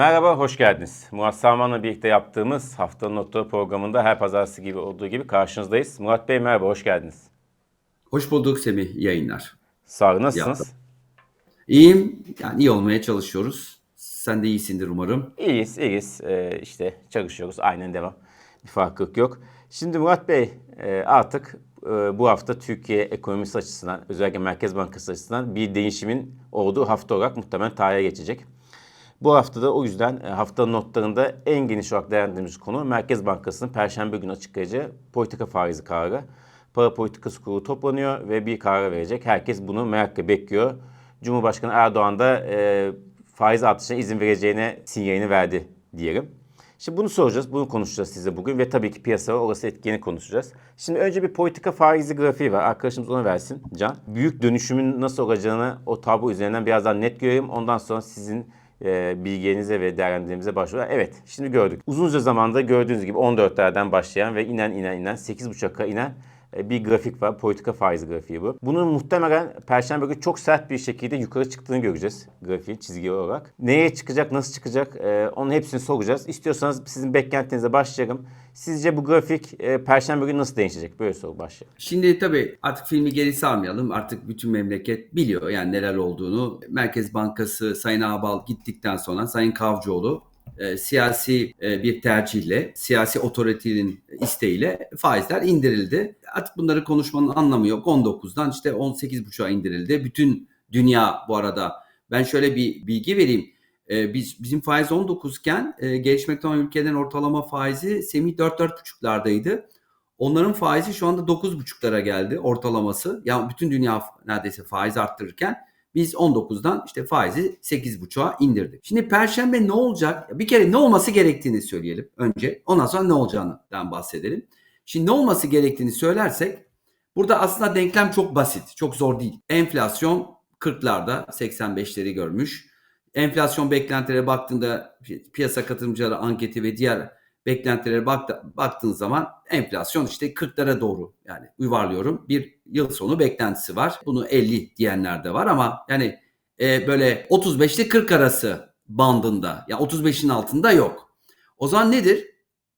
Merhaba, hoş geldiniz. Murat Salman'la birlikte yaptığımız Haftanın Notları programında her pazartesi gibi olduğu gibi karşınızdayız. Murat Bey merhaba, hoş geldiniz. Hoş bulduk Semih yayınlar. Sağ olun, nasılsınız? Yaptım. İyiyim. Yani iyi olmaya çalışıyoruz. Sen de iyisindir umarım. İyiyiz, iyiyiz. Ee, işte çalışıyoruz, aynen devam. Bir farklılık yok. Şimdi Murat Bey e, artık e, bu hafta Türkiye ekonomisi açısından, özellikle Merkez Bankası açısından bir değişimin olduğu hafta olarak muhtemelen tarihe geçecek. Bu haftada o yüzden e, haftanın notlarında en geniş olarak değerlendirdiğimiz konu Merkez Bankası'nın Perşembe günü açıklayacağı politika faizi kararı. Para politikası kurulu toplanıyor ve bir karar verecek. Herkes bunu merakla bekliyor. Cumhurbaşkanı Erdoğan da e, faiz artışına izin vereceğine sinyalini verdi diyelim. Şimdi bunu soracağız, bunu konuşacağız size bugün ve tabii ki piyasa orası etkeni konuşacağız. Şimdi önce bir politika faizi grafiği var. Arkadaşımız onu versin Can. Büyük dönüşümün nasıl olacağını o tablo üzerinden birazdan net görelim. Ondan sonra sizin e, bilgilerinize ve değerlendirmemize başlıyorlar. Evet, şimdi gördük. Uzunca zamanda gördüğünüz gibi 14'lerden başlayan ve inen inen inen 8.5'a inen bir grafik var. Politika faiz grafiği bu. Bunun muhtemelen Perşembe günü çok sert bir şekilde yukarı çıktığını göreceğiz grafiği çizgi olarak. Neye çıkacak, nasıl çıkacak e, onun hepsini soracağız. İstiyorsanız sizin beklentinize başlayalım. Sizce bu grafik e, Perşembe günü nasıl değişecek? Böyle soru başlayalım. Şimdi tabii artık filmi geri sarmayalım. Artık bütün memleket biliyor yani neler olduğunu. Merkez Bankası Sayın Ağbal gittikten sonra Sayın Kavcıoğlu e, siyasi e, bir tercihle, siyasi otoritenin isteğiyle faizler indirildi. Artık bunları konuşmanın anlamı yok. 19'dan işte 18.5'a indirildi. Bütün dünya bu arada ben şöyle bir bilgi vereyim. E, biz bizim faiz 19 iken e, gelişmekte olan ülkelerin ortalama faizi semih 4-4,5'lardaydı. Onların faizi şu anda 9,5'lara geldi ortalaması. Yani bütün dünya neredeyse faiz arttırırken biz 19'dan işte faizi 8,5'a indirdik. Şimdi perşembe ne olacak? Bir kere ne olması gerektiğini söyleyelim önce. Ondan sonra ne olacağından bahsedelim. Şimdi ne olması gerektiğini söylersek burada aslında denklem çok basit, çok zor değil. Enflasyon 40'larda 85'leri görmüş. Enflasyon beklentilere baktığında piyasa katılımcıları anketi ve diğer beklentilere baktı, baktığın zaman enflasyon işte 40'lara doğru yani yuvarlıyorum bir yıl sonu beklentisi var. Bunu 50 diyenler de var ama yani e, böyle 35 ile 40 arası bandında ya yani 35'in altında yok. O zaman nedir?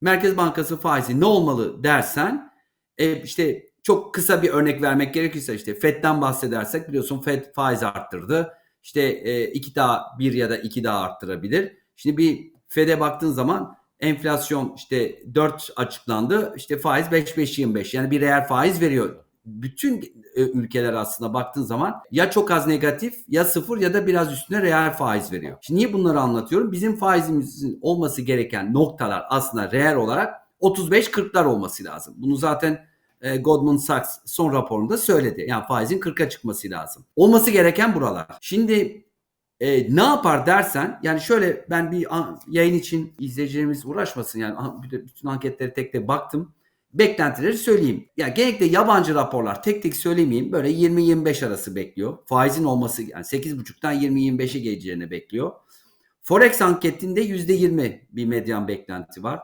Merkez Bankası faizi ne olmalı dersen e, işte çok kısa bir örnek vermek gerekirse işte FED'den bahsedersek biliyorsun FED faiz arttırdı. İşte e, iki daha bir ya da iki daha arttırabilir. Şimdi bir FED'e baktığın zaman enflasyon işte 4 açıklandı. İşte faiz 5-5-25 yani bir reel faiz veriyor. Bütün e, ülkeler aslında baktığın zaman ya çok az negatif ya sıfır ya da biraz üstüne reel faiz veriyor. Şimdi niye bunları anlatıyorum? Bizim faizimizin olması gereken noktalar aslında reel olarak 35-40'lar olması lazım. Bunu zaten e, Goldman Sachs son raporunda söyledi. Yani faizin 40'a çıkması lazım. Olması gereken buralar. Şimdi e, ne yapar dersen yani şöyle ben bir an, yayın için izleyicilerimiz uğraşmasın yani bütün anketleri tek tek baktım. Beklentileri söyleyeyim. Ya genellikle yabancı raporlar tek tek söylemeyeyim böyle 20-25 arası bekliyor. Faizin olması yani 8.5'tan 20-25'e geleceğini bekliyor. Forex anketinde %20 bir medyan beklenti var.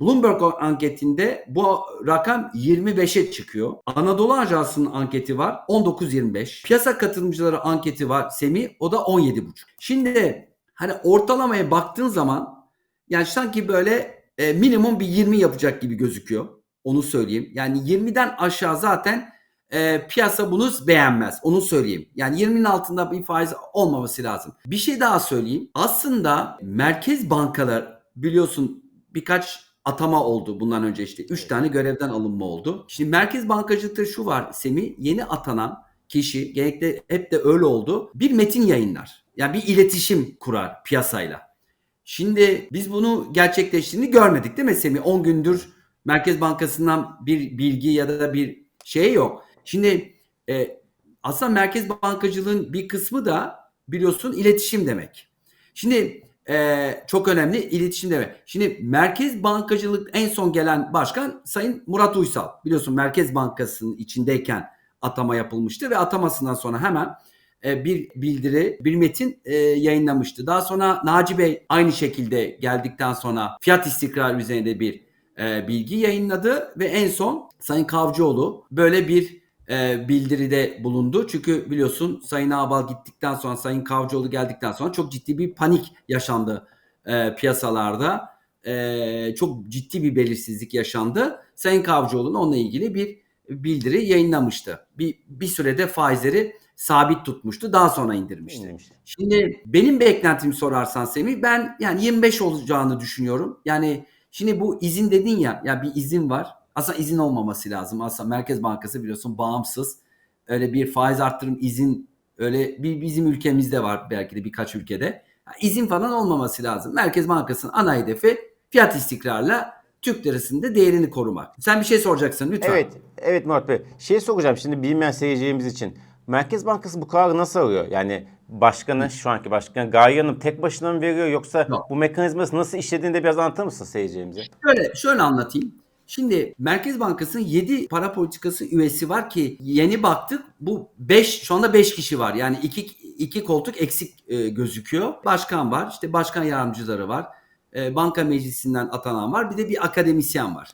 Bloomberg anketinde bu rakam 25'e çıkıyor. Anadolu Ajansı'nın anketi var 19-25. Piyasa katılımcıları anketi var Semi o da 17,5. Şimdi hani ortalamaya baktığın zaman yani sanki böyle e, minimum bir 20 yapacak gibi gözüküyor. Onu söyleyeyim. Yani 20'den aşağı zaten e, piyasa bunu beğenmez. Onu söyleyeyim. Yani 20'nin altında bir faiz olmaması lazım. Bir şey daha söyleyeyim. Aslında merkez bankalar biliyorsun birkaç atama oldu bundan önce işte 3 tane görevden alınma oldu. Şimdi merkez bankacılıkta şu var Semi yeni atanan kişi genellikle hep de öyle oldu. Bir metin yayınlar. Yani bir iletişim kurar piyasayla. Şimdi biz bunu gerçekleştiğini görmedik değil mi Semi? 10 gündür Merkez Bankası'ndan bir bilgi ya da bir şey yok. Şimdi e, aslında merkez bankacılığın bir kısmı da biliyorsun iletişim demek. Şimdi ee, çok önemli iletişim demek. Şimdi Merkez Bankacılık en son gelen başkan Sayın Murat Uysal. Biliyorsun Merkez Bankası'nın içindeyken atama yapılmıştı ve atamasından sonra hemen e, bir bildiri, bir metin e, yayınlamıştı. Daha sonra Naci Bey aynı şekilde geldikten sonra fiyat istikrarı üzerinde bir e, bilgi yayınladı ve en son Sayın Kavcıoğlu böyle bir e, bildiride bulundu. Çünkü biliyorsun Sayın Ağbal gittikten sonra Sayın Kavcıoğlu geldikten sonra çok ciddi bir panik yaşandı e, piyasalarda e, çok ciddi bir belirsizlik yaşandı. Sayın Kavcıoğlu'nun onunla ilgili bir bildiri yayınlamıştı. Bir, bir sürede faizleri sabit tutmuştu. Daha sonra indirmişti. İndirmişti. Şimdi benim beklentimi sorarsan Semih ben yani 25 olacağını düşünüyorum. Yani şimdi bu izin dedin ya ya bir izin var. Aslında izin olmaması lazım. Aslında Merkez Bankası biliyorsun bağımsız. Öyle bir faiz arttırım izin öyle bir bizim ülkemizde var belki de birkaç ülkede. Ya İzin falan olmaması lazım. Merkez Bankası'nın ana hedefi fiyat istikrarla Türk lirasının da değerini korumak. Sen bir şey soracaksın lütfen. Evet, evet Murat Bey. Şey soracağım şimdi bilmeyen seyircilerimiz için. Merkez Bankası bu kararı nasıl alıyor? Yani başkanı, şu anki başkan Gaye Hanım tek başına mı veriyor yoksa Yok. bu mekanizması nasıl işlediğini de biraz anlatır mısın seyircilerimize? Şöyle, şöyle anlatayım. Şimdi Merkez Bankası'nın 7 para politikası üyesi var ki yeni baktık bu 5 şu anda 5 kişi var. Yani 2 iki koltuk eksik e, gözüküyor. Başkan var, işte başkan yardımcıları var. e, banka meclisinden atanan var. Bir de bir akademisyen var.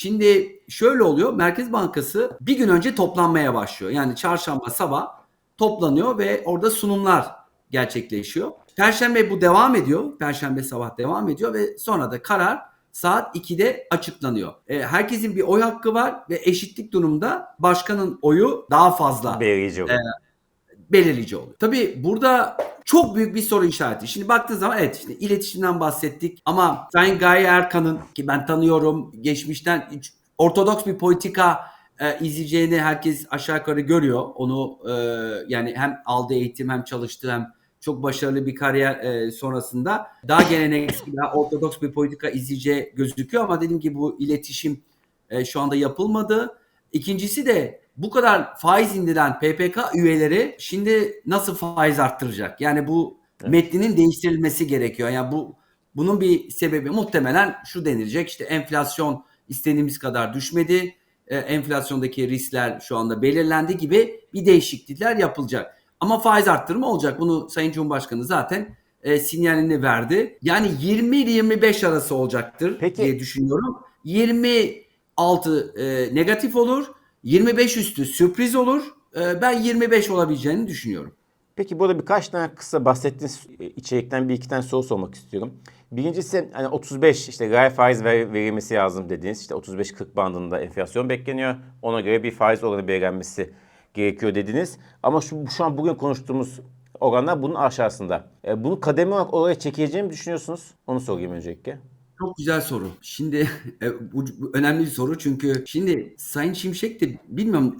Şimdi şöyle oluyor. Merkez Bankası bir gün önce toplanmaya başlıyor. Yani çarşamba sabah toplanıyor ve orada sunumlar gerçekleşiyor. Perşembe bu devam ediyor. Perşembe sabah devam ediyor ve sonra da karar saat 2'de açıklanıyor. E, herkesin bir oy hakkı var ve eşitlik durumda başkanın oyu daha fazla Belirleyici oluyor. Belirleyici oluyor. Tabii burada çok büyük bir soru işareti. Şimdi baktığın zaman evet işte iletişimden bahsettik ama Sayın Gaye Erkan'ın ki ben tanıyorum geçmişten ortodoks bir politika e, izleyeceğini herkes aşağı yukarı görüyor. Onu e, yani hem aldığı eğitim hem çalıştığı hem çok başarılı bir kariyer e, sonrasında daha geleneksel, daha ortodoks bir politika izleyeceği gözüküyor ama dediğim gibi bu iletişim e, şu anda yapılmadı. İkincisi de bu kadar faiz indiren PPK üyeleri şimdi nasıl faiz arttıracak? Yani bu Evet. metninin değiştirilmesi gerekiyor. Yani bu bunun bir sebebi muhtemelen şu denilecek işte enflasyon istediğimiz kadar düşmedi. E, enflasyondaki riskler şu anda belirlendi gibi bir değişiklikler yapılacak. Ama faiz arttırımı olacak. Bunu Sayın Cumhurbaşkanı zaten e, sinyalini verdi. Yani 20 ile 25 arası olacaktır Peki. diye düşünüyorum. 26 e, negatif olur. 25 üstü sürpriz olur. E, ben 25 olabileceğini düşünüyorum. Peki burada birkaç tane kısa bahsettiğiniz e, içerikten bir iki tane soru sormak istiyorum. Birincisi hani 35 işte gayri faiz ver, verilmesi lazım dediğiniz işte 35-40 bandında enflasyon bekleniyor. Ona göre bir faiz oranı belirlenmesi gerekiyor dediniz. Ama şu, şu an bugün konuştuğumuz oranlar bunun aşağısında. E, bunu kademe olarak oraya çekileceğini düşünüyorsunuz? Onu sorayım öncelikle. Çok güzel soru. Şimdi e, bu, bu önemli bir soru çünkü şimdi Sayın Şimşek de bilmiyorum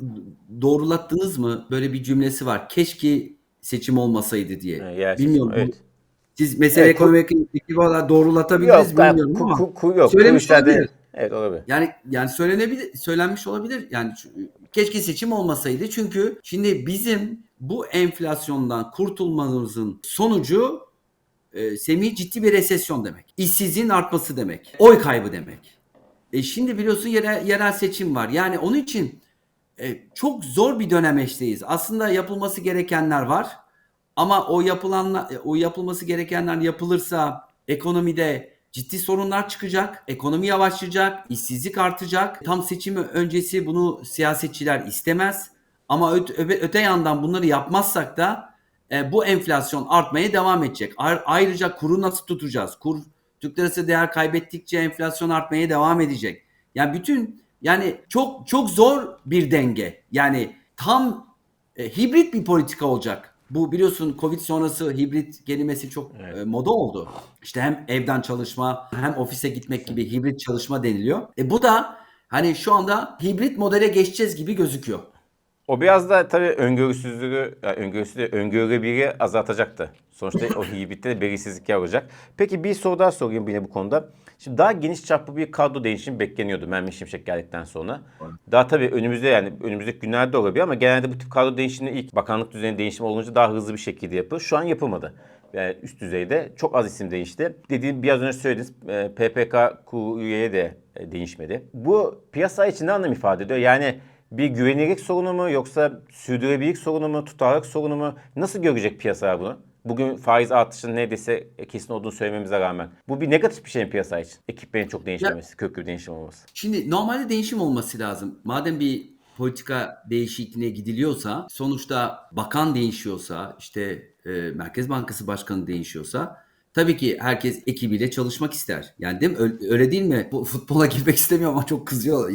doğrulattınız mı böyle bir cümlesi var. Keşke seçim olmasaydı diye. Yer Bilmiyorum. seçimi, Evet. Siz Evet, bu- ekonomik olarak doğrulatabiliriz Yok, bilmiyorum ku, ama. ku, ku, yok. Söylemiş olabilir. Evet olabilir. Yani yani söylenebilir, söylenmiş olabilir. Yani keşke seçim olmasaydı. Çünkü şimdi bizim bu enflasyondan kurtulmamızın sonucu e, Semih ciddi bir resesyon demek. İşsizliğin artması demek. Oy kaybı demek. E şimdi biliyorsun yerel, yerel seçim var. Yani onun için e, çok zor bir dönemeçteyiz. Aslında yapılması gerekenler var. Ama o yapılanlar, o yapılması gerekenler yapılırsa ekonomide ciddi sorunlar çıkacak. Ekonomi yavaşlayacak, işsizlik artacak. Tam seçimi öncesi bunu siyasetçiler istemez. Ama öte, öte yandan bunları yapmazsak da e, bu enflasyon artmaya devam edecek. Ayrıca kuru nasıl tutacağız? Kur Türk lirası değer kaybettikçe enflasyon artmaya devam edecek. Yani bütün yani çok çok zor bir denge. Yani tam e, hibrit bir politika olacak. Bu biliyorsun Covid sonrası hibrit kelimesi çok Evet. e, moda oldu. İşte hem evden çalışma hem ofise gitmek gibi hibrit çalışma deniliyor. E bu da hani şu anda hibrit modele geçeceğiz gibi gözüküyor. O biraz da tabii öngörüsüzlüğü, yani öngörüsü de öngörülebilirliği azaltacaktı. Sonuçta o hibritte de belirsizlik olacak. Peki bir soru daha sorayım yine bu konuda. Şimdi daha geniş çaplı bir kadro değişimi bekleniyordu Mehmet Şimşek geldikten sonra. Daha tabii önümüzde yani önümüzdeki günlerde olabilir ama genelde bu tip kadro değişimini ilk bakanlık düzeyinde değişim olunca daha hızlı bir şekilde yapılır. Şu an yapılmadı. Yani üst düzeyde çok az isim değişti. Dediğim biraz önce söylediniz e, PPK üyeye de e, değişmedi. Bu piyasa için ne anlam ifade ediyor? Yani bir güvenilirlik sorunu mu yoksa sürdürülebilirlik sorunu mu, tutarlılık sorunu mu? Nasıl görecek piyasalar bunu? Bugün faiz artışının neredeyse kesin olduğunu söylememize rağmen. Bu bir negatif bir şey mi piyasa için? Ekiplerin çok değişmemesi, köklü bir değişim olması. Şimdi normalde değişim olması lazım. Madem bir politika değişikliğine gidiliyorsa, sonuçta bakan değişiyorsa, işte e, Merkez Bankası Başkanı değişiyorsa Tabii ki herkes ekibiyle çalışmak ister. Yani değil mi? Öyle, değil mi? Bu futbola girmek istemiyor ama çok kızıyor.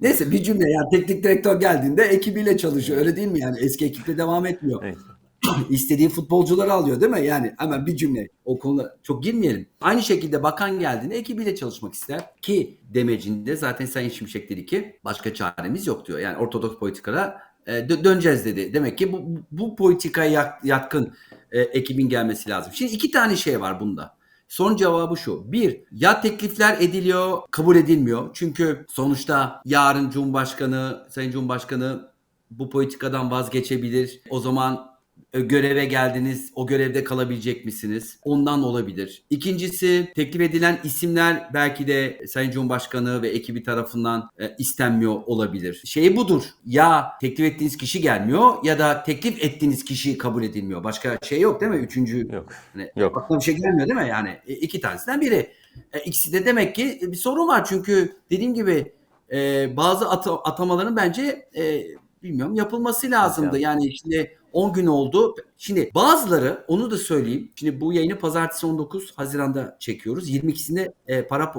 Neyse bir cümle yani teknik direktör geldiğinde ekibiyle çalışıyor. Öyle değil mi yani? Eski ekiple devam etmiyor. Evet. istediği futbolcuları alıyor değil mi? Yani hemen bir cümle o konuda çok girmeyelim. Aynı şekilde bakan geldiğinde ekibiyle çalışmak ister ki demecinde zaten Sayın Şimşek dedi ki başka çaremiz yok diyor. Yani ortodoks politikara e, dö- döneceğiz dedi. Demek ki bu, bu politikaya yatkın e, ekibin gelmesi lazım. Şimdi iki tane şey var bunda. Son cevabı şu. Bir, ya teklifler ediliyor, kabul edilmiyor. Çünkü sonuçta yarın Cumhurbaşkanı, Sayın Cumhurbaşkanı bu politikadan vazgeçebilir. O zaman göreve geldiniz, o görevde kalabilecek misiniz? Ondan olabilir. İkincisi teklif edilen isimler belki de Sayın Cumhurbaşkanı ve ekibi tarafından e, istenmiyor olabilir. Şey budur. Ya teklif ettiğiniz kişi gelmiyor ya da teklif ettiğiniz kişi kabul edilmiyor. Başka şey yok değil mi? Üçüncü Yok. Hani Yok. Aklına bir şey gelmiyor değil mi? Yani e, iki tanesinden biri. E, ikisi de demek ki bir sorun var. Çünkü dediğim gibi e, bazı ata- atamaların bence e, bilmiyorum yapılması lazımdı. Lazım. Yani şimdi 10 gün oldu. Şimdi bazıları onu da söyleyeyim. Şimdi bu yayını pazartesi 19 Haziran'da çekiyoruz. 22'sinde e, para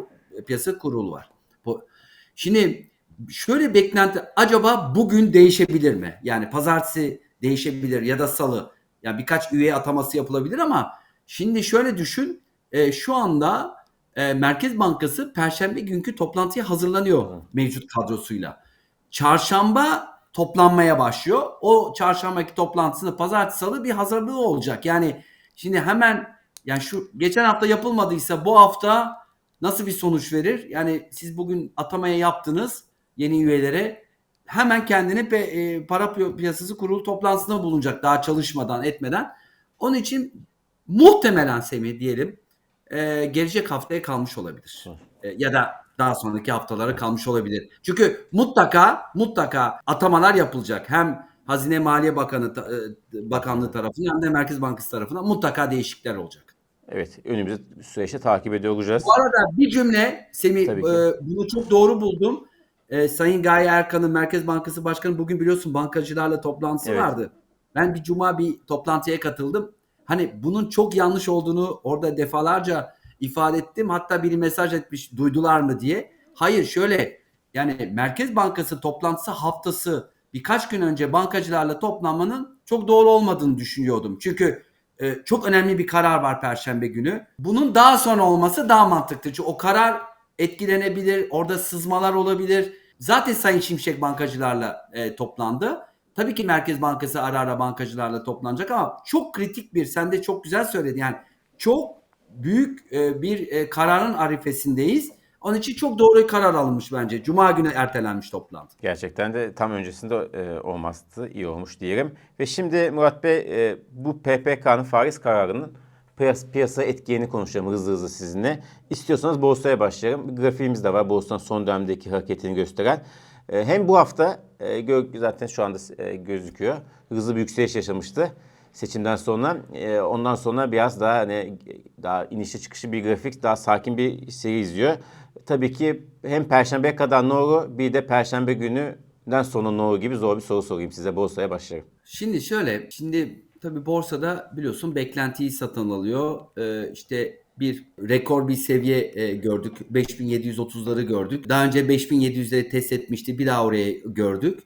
piyasa kurulu var. Bu, şimdi şöyle beklenti acaba bugün değişebilir mi? Yani pazartesi değişebilir ya da salı. Yani birkaç üye ataması yapılabilir ama şimdi şöyle düşün. e, şu anda e, Merkez Bankası Perşembe günkü toplantıya hazırlanıyor mevcut kadrosuyla. Çarşamba toplanmaya başlıyor. O çarşambaki toplantısında pazartesi salı bir hazırlığı olacak. Yani şimdi hemen yani şu geçen hafta yapılmadıysa bu hafta nasıl bir sonuç verir? Yani siz bugün atamaya yaptınız yeni üyelere hemen kendini pe- e, para pi- piyasası kurulu toplantısında bulunacak daha çalışmadan etmeden. Onun için muhtemelen Semih diyelim e, gelecek haftaya kalmış olabilir. E, ya da daha sonraki haftalara kalmış olabilir. Çünkü mutlaka mutlaka atamalar yapılacak. Hem Hazine Maliye Bakanı e, Bakanlığı tarafından hem de Merkez Bankası tarafından mutlaka değişiklikler olacak. Evet. Önümüzdeki süreçte takip ediyor olacağız. Bu arada bir cümle Semih e, bunu çok doğru buldum. E, Sayın Gaye Erkan'ın Merkez Bankası Başkanı bugün biliyorsun bankacılarla toplantısı Evet. vardı. Ben bir cuma bir toplantıya katıldım. Hani bunun çok yanlış olduğunu orada defalarca ifade ettim. Hatta biri mesaj etmiş duydular mı diye. Hayır şöyle yani Merkez Bankası toplantısı haftası birkaç gün önce bankacılarla toplanmanın çok doğru olmadığını düşünüyordum. Çünkü e, çok önemli bir karar var Perşembe günü. Bunun daha sonra olması daha mantıklı. Çünkü o karar etkilenebilir, orada sızmalar olabilir. Zaten Sayın Şimşek bankacılarla e, toplandı. Tabii ki Merkez Bankası ara ara bankacılarla toplanacak ama çok kritik bir, sen de çok güzel söyledin. Yani çok büyük e, bir e, kararın arifesindeyiz. Onun için çok doğru karar alınmış bence. Cuma günü ertelenmiş toplantı. Gerçekten de tam öncesinde e, olması iyi olmuş diyelim. Ve şimdi Murat Bey bu PPK'nın faiz kararının piyas piyasa etkilerini konuşalım hızlı hızlı sizinle. İstiyorsanız borsaya başlayalım. Bir grafiğimiz de var borsanın son dönemdeki hareketini gösteren. Hem bu hafta zaten şu anda gözüküyor. Hızlı bir yükseliş yaşamıştı seçimden sonra. E, ondan sonra biraz daha hani daha inişli çıkışı bir grafik, daha sakin bir seri izliyor. Tabii ki hem perşembeye kadar ne olur bir de perşembe gününden sonra ne olur gibi zor bir soru sorayım size borsaya başlarım. Şimdi şöyle, şimdi tabii borsada biliyorsun beklentiyi satın alıyor. Ee, işte bir rekor bir seviye e, gördük. 5730'ları gördük. Daha önce 5700'leri test etmişti. Bir daha oraya gördük.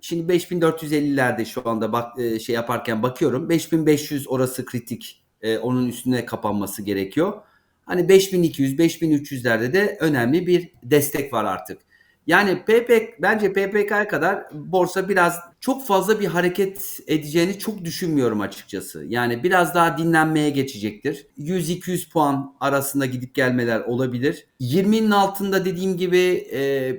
Şimdi 5450'lerde şu anda bak e, şey yaparken bakıyorum. 5500 orası kritik. E, onun üstüne kapanması gerekiyor. Hani 5200, 5300'lerde de önemli bir destek var artık. Yani PPK bence PPK'ya kadar borsa biraz çok fazla bir hareket edeceğini çok düşünmüyorum açıkçası. Yani biraz daha dinlenmeye geçecektir. 100-200 puan arasında gidip gelmeler olabilir. 20'nin altında dediğim gibi e, e,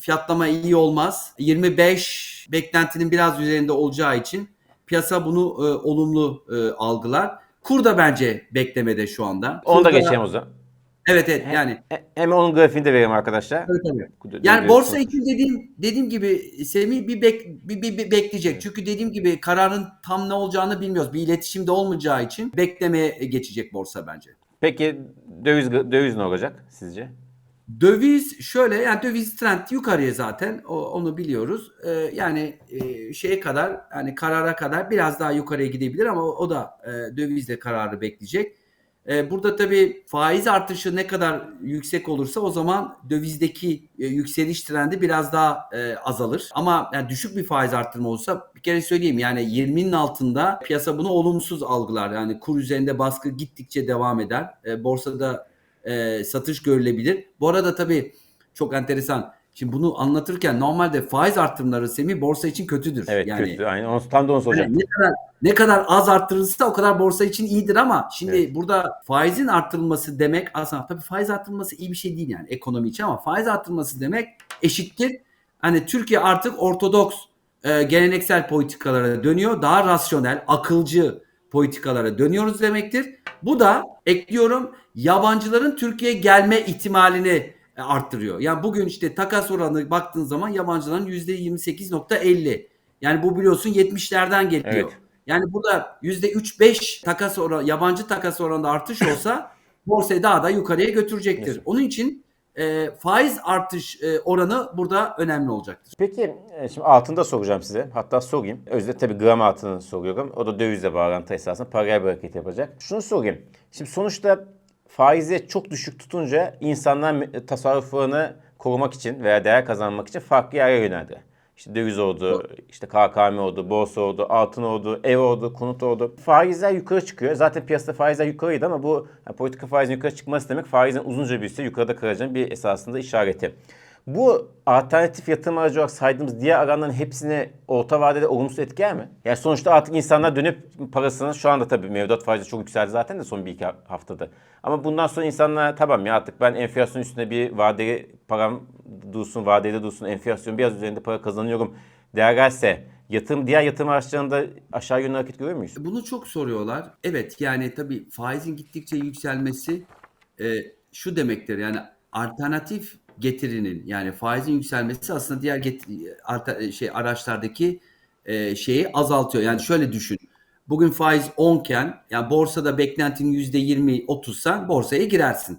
fiyatlama iyi olmaz. 25 beklentinin biraz üzerinde olacağı için piyasa bunu e, olumlu e, algılar. Kur da bence beklemede şu anda. Onu da geçelim o zaman. Evet evet yani He- Hemen onun grafiğini de vereyim arkadaşlar. Tabii, tabii. Yani borsa için dediğim dediğim gibi Semih bir, bek, bir, bir- bir bekleyecek. Çünkü dediğim gibi kararın tam ne olacağını bilmiyoruz. Bir iletişim de olmayacağı için beklemeye geçecek borsa bence. Peki döviz döviz ne olacak sizce? Döviz şöyle yani döviz trend yukarıya zaten o, onu biliyoruz. Ee, yani e, şeye kadar yani karara kadar biraz daha yukarıya gidebilir ama o, o da e, dövizle kararı bekleyecek. E, burada tabii faiz artışı ne kadar yüksek olursa o zaman dövizdeki e, yükseliş trendi biraz daha e, azalır. Ama yani düşük bir faiz arttırma olursa bir kere söyleyeyim yani 20'nin altında piyasa bunu olumsuz algılar. Yani kur üzerinde baskı gittikçe devam eder. Borsada satış görülebilir. Bu arada tabii çok enteresan. Şimdi bunu anlatırken normalde faiz artırımları Semih borsa için kötüdür. Evet yani, kötü. Aynen. Tam da onu soracağım. yani ne kadar ne kadar az arttırılırsa o kadar borsa için iyidir ama şimdi Evet. burada faizin arttırılması demek aslında tabii faiz arttırılması iyi bir şey değil yani ekonomi için ama faiz arttırılması demek eşittir. Hani Türkiye artık ortodoks e, geleneksel politikalara dönüyor. Daha rasyonel, akılcı politikalara dönüyoruz demektir. Bu da ekliyorum yabancıların Türkiye'ye gelme ihtimalini arttırıyor. Yani bugün işte takas oranı baktığın zaman yabancıların %28.50. Yani bu biliyorsun 70'lerden geliyor. Evet. Yani burada %3-5 takas oranı, yabancı takas oranında artış olsa borsayı daha da yukarıya götürecektir. Evet. Onun için e, faiz artış e, oranı burada önemli olacaktır. Peki e, şimdi altında soracağım size. Hatta sorayım. Özde tabii gram altını soruyorum. O da dövizle bağlantı esasında paraya bir hareket yapacak. Şunu sorayım. Şimdi sonuçta faizi çok düşük tutunca insanlar tasarruflarını korumak için veya değer kazanmak için farklı yerlere yöneldi. İşte döviz oldu, işte KKM oldu, borsa oldu, altın oldu, ev oldu, konut oldu. Faizler yukarı çıkıyor. Zaten piyasada faizler yukarıydı ama bu yani politika faizin yukarı çıkması demek faizin uzunca bir süre yukarıda kalacağının bir esasında işareti. Bu alternatif yatırım aracı olarak saydığımız diğer alanların hepsini orta vadede olumsuz etkiler mi? Yani sonuçta artık insanlar dönüp parasını şu anda tabii mevduat faizi çok yükseldi zaten de son bir iki haftada. Ama bundan sonra insanlar tamam ya artık ben enflasyon üstüne bir vadeli param dursun, vadeli dursun, enflasyon biraz üzerinde para kazanıyorum derlerse yatırım, diğer yatırım araçlarında aşağı yönlü hareket görüyor muyuz? Bunu çok soruyorlar. Evet yani tabii faizin gittikçe yükselmesi e, şu demektir yani alternatif getirinin yani faizin yükselmesi aslında diğer get- arta- şey araçlardaki e, şeyi azaltıyor. Yani şöyle düşün. Bugün faiz 10 iken yani borsada beklentin %20 30'sa borsaya girersin.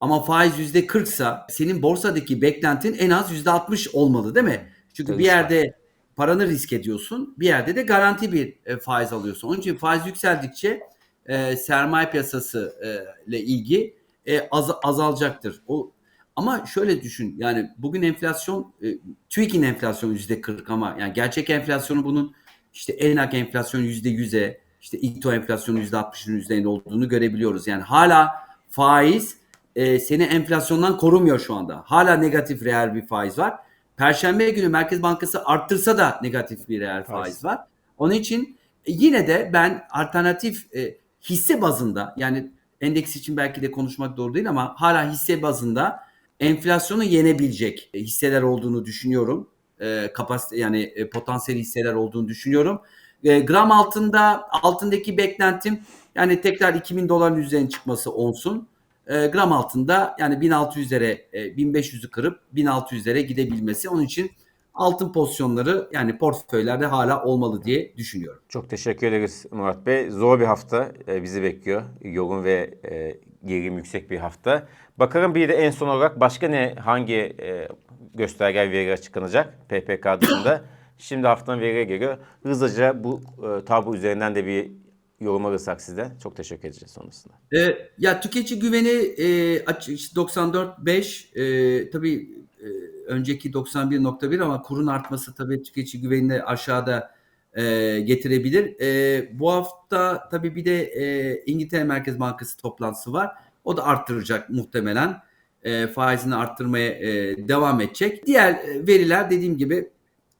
Ama faiz %40 sa senin borsadaki beklentin en az %60 olmalı değil mi? Çünkü bir yerde paranı risk ediyorsun. Bir yerde de garanti bir e, faiz alıyorsun. Onun için faiz yükseldikçe e, sermaye piyasası e, ile ilgi e, az, azalacaktır. O ama şöyle düşün yani bugün enflasyon e, TÜİK'in enflasyonu yüzde 40 ama yani gerçek enflasyonu bunun işte ENAK enflasyonu yüzde 100'e işte İTO enflasyonu yüzde 60'ın üzerinde olduğunu görebiliyoruz. Yani hala faiz e, seni enflasyondan korumuyor şu anda. Hala negatif reel bir faiz var. Perşembe günü Merkez Bankası arttırsa da negatif bir reel faiz var. Onun için e, yine de ben alternatif e, hisse bazında yani endeks için belki de konuşmak doğru değil ama hala hisse bazında enflasyonu yenebilecek e, hisseler olduğunu düşünüyorum. E, kapasite yani e, potansiyel hisseler olduğunu düşünüyorum. E, gram altında altındaki beklentim yani tekrar 2000 doların üzerine çıkması olsun. E, gram altında yani 1600'lere e, 1500'ü kırıp 1600'lere gidebilmesi. Onun için altın pozisyonları yani portföylerde hala olmalı diye düşünüyorum. Çok teşekkür ederiz Murat Bey. Zor bir hafta e, bizi bekliyor. Yoğun ve e, gerilim yüksek bir hafta. Bakalım bir de en son olarak başka ne hangi e, gösterge veri açıklanacak PPK dışında. Şimdi haftanın verileri geliyor. Hızlıca bu e, tablo üzerinden de bir yorum alırsak sizden. Çok teşekkür edeceğiz sonrasında. E, ya tüketici güveni e, aç- işte 94.5 e, tabii e, önceki 91.1 ama kurun artması tabii tüketici güvenini aşağıda e, getirebilir. E, bu hafta tabii bir de e, İngiltere Merkez Bankası toplantısı var. O da arttıracak muhtemelen. E, faizini arttırmaya e, devam edecek. Diğer e, veriler dediğim gibi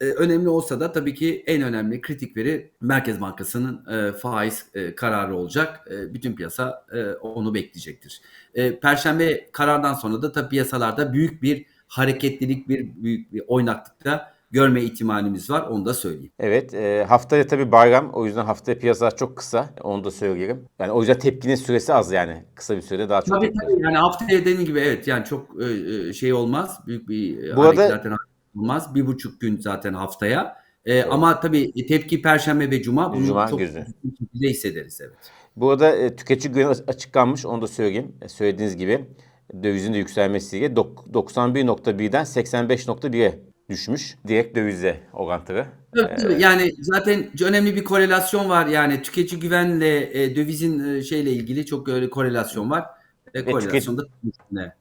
e, önemli olsa da tabii ki en önemli kritik veri Merkez Bankası'nın e, faiz e, kararı olacak. E, bütün piyasa e, onu bekleyecektir. E, Perşembe karardan sonra da tabii piyasalarda büyük bir hareketlilik, bir büyük bir oynaklıkta görme ihtimalimiz var. Onu da söyleyeyim. Evet, e, haftaya tabii bayram. O yüzden haftaya piyasalar çok kısa. Onu da söyleyelim. Yani o yüzden tepkinin süresi az yani. Kısa bir sürede daha çok Tabii tepki. tabii yani haftaya dediğim gibi evet yani çok e, e, şey olmaz. Büyük bir e, Bu arada- hareket zaten olmaz. Bir buçuk gün zaten haftaya. E, Ama tabii tepki Perşembe ve Cuma bunu Cuma çok şekilde hissederiz evet. Bu arada e, tüketici güveni aç- açıklanmış. Onu da söyleyeyim. E, söylediğiniz gibi dövizin de yükselmesiyle dok- 91.1'den 85.1'e düşmüş. Direkt dövize orantılı. Tabii, tabii. Yani zaten önemli bir korelasyon var. Yani tüketici güvenle e, dövizin e, şeyle ilgili çok öyle korelasyon var. E, Ve korelasyon da üstüne.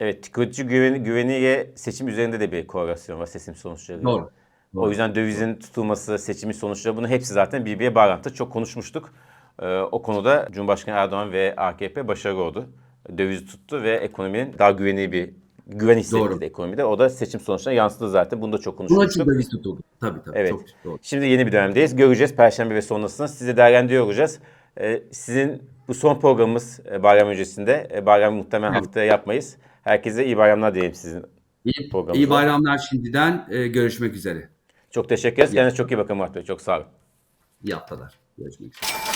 Evet, tüketici güveni, güveniyle seçim üzerinde de bir korelasyon var seçim sonuçları. Doğru. O yüzden dövizin tutulması, seçimin sonuçları bunu hepsi zaten birbirine bağlantı. Çok konuşmuştuk. Ee, o konuda Cumhurbaşkanı Erdoğan ve AKP başarılı oldu. Dövizi tuttu ve ekonominin daha güvenli bir güven hissetti Doğru. de ekonomide. O da seçim sonuçlarına yansıdı zaten. Bunu da çok konuşmuştuk. döviz tutuldu. Tabii tabii. Evet. Çok doğru. Şimdi yeni bir dönemdeyiz. Göreceğiz Perşembe ve sonrasında. Size değerlendiriyor olacağız. Ee, sizin bu son programımız e, bayram öncesinde. E, bayram muhtemelen Evet. haftaya yapmayız. Herkese iyi bayramlar dilerim sizin. İyi, Programımıza. iyi bayramlar şimdiden. E, görüşmek üzere. Çok teşekkür ederiz. Kendinize çok iyi bakın Murat Bey. Çok sağ olun. İyi haftalar. Görüşmek üzere.